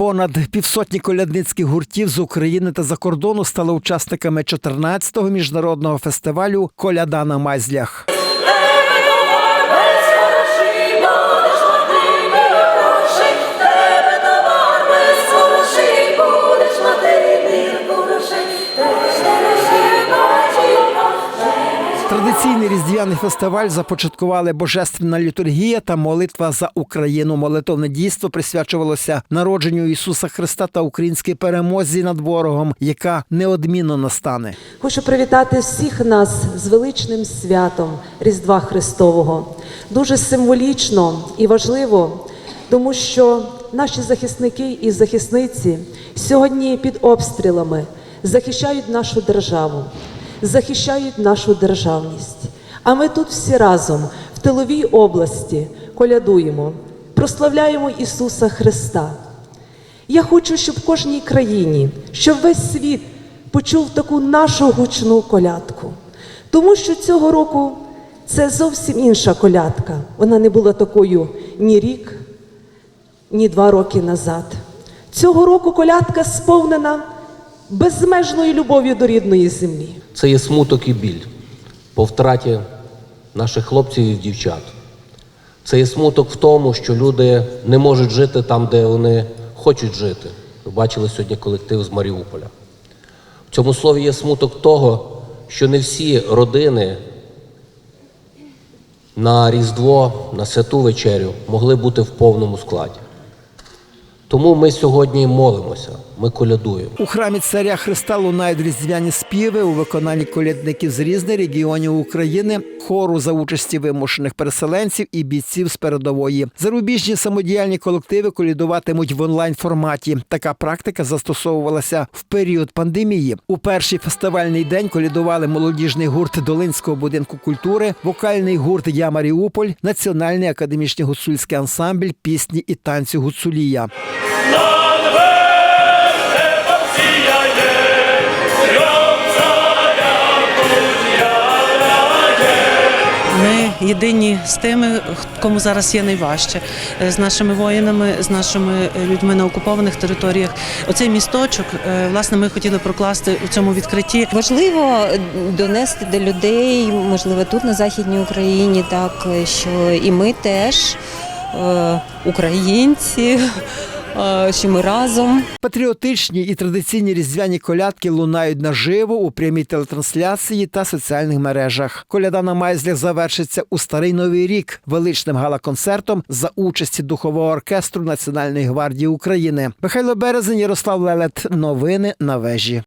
Понад півсотні колядницьких гуртів з України та за кордону стали учасниками 14-го міжнародного фестивалю Коляда на майзлях. Традиційний різдвяний фестиваль започаткували божественна літургія та молитва за Україну. Молитовне дійство присвячувалося народженню Ісуса Христа та українській перемозі над ворогом, яка неодмінно настане. Хочу привітати всіх нас з величним святом Різдва Христового. Дуже символічно і важливо, тому що наші захисники і захисниці сьогодні під обстрілами захищають нашу державу, захищають нашу державність. А ми тут всі разом в тиловій області колядуємо, прославляємо Ісуса Христа. Я хочу, щоб в кожній країні, щоб весь світ почув таку нашу гучну колядку. Тому що цього року це зовсім інша колядка. Вона не була такою ні рік, ні два роки назад. Цього року колядка сповнена безмежною любов'ю до рідної землі. Це є смуток і біль по втраті наших хлопців і дівчат. Це є смуток в тому, що люди не можуть жити там, де вони хочуть жити. Ви бачили сьогодні колектив з Маріуполя. В цьому слові є смуток того, що не всі родини на Різдво, на святу вечерю могли бути в повному складі. Тому ми сьогодні молимося, ми колядуємо. У храмі царя Христа лунають різдвяні співи у виконанні колядників з різних регіонів України, хору за участі вимушених переселенців і бійців з передової. Зарубіжні самодіяльні колективи колядуватимуть в онлайн форматі. Така практика застосовувалася в період пандемії. У перший фестивальний день колядували молодіжний гурт Долинського будинку культури, вокальний гурт Я Маріуполь, національний академічний гуцульський ансамбль пісні і танцю Гуцулія. Ми єдині з тими, кому зараз є найважче, Е, з нашими воїнами, з нашими е, людьми на окупованих територіях. Оцей місточок, е, власне, ми хотіли прокласти у цьому відкритті. Важливо донести до людей, можливо, тут на Західній Україні, так що і ми теж українці, що ми разом. Патріотичні і традиційні різдвяні колядки лунають наживо у прямій телетрансляції та соціальних мережах. Коляда на майзлях завершиться у старий новий рік величним гала-концертом за участі духового оркестру Національної гвардії України. Михайло Березень, Ярослав Лелет. Новини на вежі.